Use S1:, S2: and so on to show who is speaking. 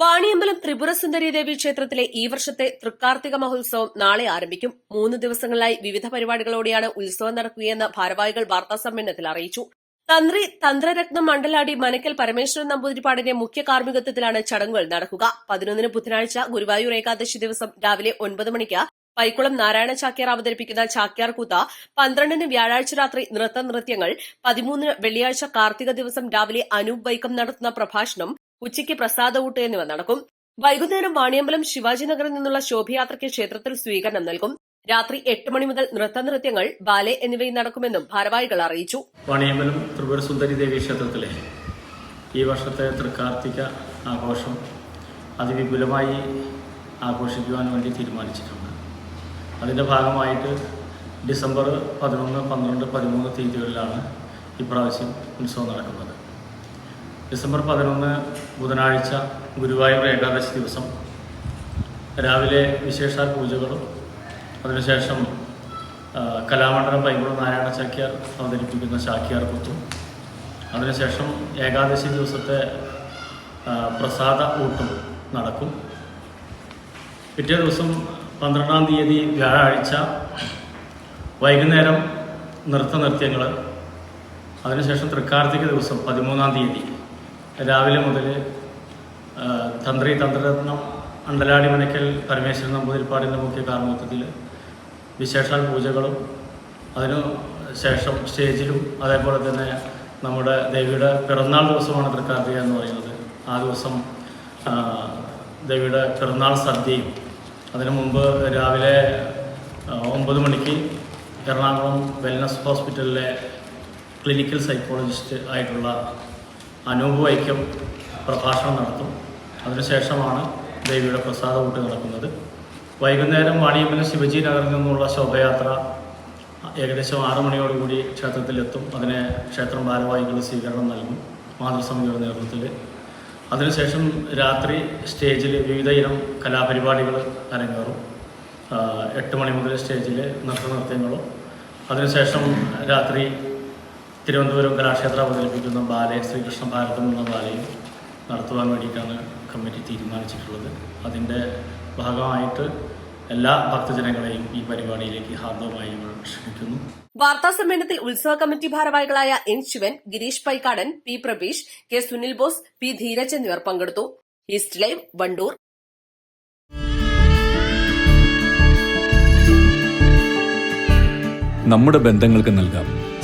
S1: Vaniyambalam Tripura Sundari Devi ക്ഷേത്രത്തിലെ ഈ വർഷത്തെ തൃക്കാർത്തിക മഹോത്സവം നാളെ ആരംഭിക്കും. മൂന്ന് ദിവസങ്ങളിലായി വിവിധ പരിപാടികളോടെയാണ് ഉത്സവം നടക്കുകയെന്ന് ഭാരവാഹികൾ വാർത്താ സമ്മേളനത്തിൽ അറിയിച്ചു. തന്ത്രി തന്ത്രരത്നം മണ്ഡലാടി മനക്കൽ പരമേശ്വരൻ നമ്പൂതിരിപ്പാടിന്റെ മുഖ്യ കാർമ്മികത്വത്തിലാണ് ചടങ്ങുകൾ നടക്കുക. പതിനൊന്നിന് ബുധനാഴ്ച ഗുരുവായൂർ ഏകാദശി ദിവസം രാവിലെ ഒൻപത് മണിക്ക് പൈക്കുളം നാരായണ ചാക്യാർ അവതരിപ്പിക്കുന്ന ചാക്യാർ കൂത്ത പന്ത്രണ്ടിന് വ്യാഴാഴ്ച രാത്രി നൃത്ത നൃത്യങ്ങൾ പതിമൂന്നിന് വെള്ളിയാഴ്ച കാർത്തിക ദിവസം രാവിലെ അനൂപ് വൈക്കം നടത്തുന്ന പ്രഭാഷണം ഉച്ചയ്ക്ക് പ്രസാദഊട്ട് എന്നിവ നടക്കും. വൈകുന്നേരം വാണിയമ്പലം ശിവാജി നഗറിൽ നിന്നുള്ള ശോഭയാത്രയ്ക്ക് ക്ഷേത്രത്തിൽ സ്വീകരണം നൽകും. രാത്രി എട്ട് മണി മുതൽ നൃത്തനൃത്യങ്ങൾ ബാലെ എന്നിവയും നടക്കുമെന്നും ഭാരവാഹികൾ അറിയിച്ചു.
S2: വാണിയമ്പലം ത്രിപുര സുന്ദരി ദേവി ക്ഷേത്രത്തിലെ ഈ വർഷത്തെ തൃക്കാർത്തിക ആഘോഷം അതിവിപുലമായി ആഘോഷിക്കുവാൻ വേണ്ടി തീരുമാനിച്ചിട്ടുണ്ട്. അതിന്റെ ഭാഗമായിട്ട് ഡിസംബർ പതിനൊന്ന് പന്ത്രണ്ട് പതിമൂന്ന് തീയതികളിലാണ് ഇപ്രാവശ്യം ഉത്സവം നടക്കുന്നത്. ഡിസംബർ പതിനൊന്ന് ബുധനാഴ്ച ഗുരുവായൂർ ഏകാദശി ദിവസം. രാവിലെ വിശേഷാൽ പൂജകളും അതിനുശേഷം കലാമണ്ഡലം പൈങ്കുളം നാരായണ ചാക്യാർ അവതരിപ്പിക്കുന്ന ചാക്യാർ കുത്തും. അതിനുശേഷം ഏകാദശി ദിവസത്തെ പ്രസാദ ഊട്ടും നടക്കും. പിറ്റേ ദിവസം പന്ത്രണ്ടാം തീയതി വ്യാഴാഴ്ച വൈകുന്നേരം നൃത്ത നൃത്തനൃത്യങ്ങൾ അതിനുശേഷം തൃക്കാർത്തിക ദിവസം പതിമൂന്നാം തീയതി. രാവിലെ മുതൽ തന്ത്രി തന്ത്രരത്നം അണ്ടലാടി മനക്കൽ പരമേശ്വരൻ നമ്പൂതിരിപ്പാടിന്റെ മുഖ്യ കാർമ്മികത്വത്തിൽ വിശേഷാൽ പൂജകളും അതിനു ശേഷം സ്റ്റേജിലും അതേപോലെ തന്നെ നമ്മുടെ ദേവിയുടെ പിറന്നാൾ ദിവസമാണ് തൃക്കാർത്തിക എന്ന് പറയുന്നത്. ആ ദിവസം ദേവിയുടെ പിറന്നാൾ സദ്യയും അതിനു മുമ്പ് രാവിലെ ഒമ്പത് മണിക്ക് എറണാകുളം വെൽനസ് ഹോസ്പിറ്റലിലെ ക്ലിനിക്കൽ സൈക്കോളജിസ്റ്റ് ആയിട്ടുള്ള അനൂപ് വൈക്കം പ്രഭാഷണം നടത്തും. അതിനുശേഷമാണ് ദേവിയുടെ പ്രസാദ ഊട്ട് നടക്കുന്നത്. വൈകുന്നേരം വാണിയമ്പലം ശിവജി നഗറിൽ നിന്നുള്ള ശോഭയാത്ര ഏകദേശം ആറു മണിയോടുകൂടി ക്ഷേത്രത്തിലെത്തും. അതിന് ക്ഷേത്രം ഭാരവാഹികൾ സ്വീകരണം നൽകും മാതൃസമിതിയുടെ നേതൃത്വത്തിൽ അതിനുശേഷം രാത്രി സ്റ്റേജിൽ വിവിധ ഇനം കലാപരിപാടികൾ അരങ്ങേറും. എട്ട് മണി മുതൽ സ്റ്റേജിൽ നൃത്തനൃത്യങ്ങളും അതിനുശേഷം രാത്രി തിരുവനന്തപുരം കലാക്ഷേത്രം അവതരിപ്പിക്കുന്ന ബാലയെ ശ്രീകൃഷ്ണ ഭാരതം എന്ന ബാലയും നടത്തുവാൻ വേണ്ടിയിട്ടാണ് കമ്മിറ്റി തീരുമാനിച്ചിട്ടുള്ളത്. അതിന്റെ ഭാഗമായിട്ട് എല്ലാ ഭക്തജനങ്ങളെയും ഈ പരിപാടിയിലേക്ക് ഹാർദവമായി ക്ഷണിക്കുന്നു.
S1: വാർത്താ സമ്മേളനത്തിൽ ഉത്സവ കമ്മിറ്റി ഭാരവാഹികളായ N Shivan Girish Paikkadan P Prabeesh K Sunil Bose P Dheeraj എന്നിവർ പങ്കെടുത്തു. East live Wandoor.
S3: നമ്മുടെ ബന്ധങ്ങൾക്ക് നൽകാം.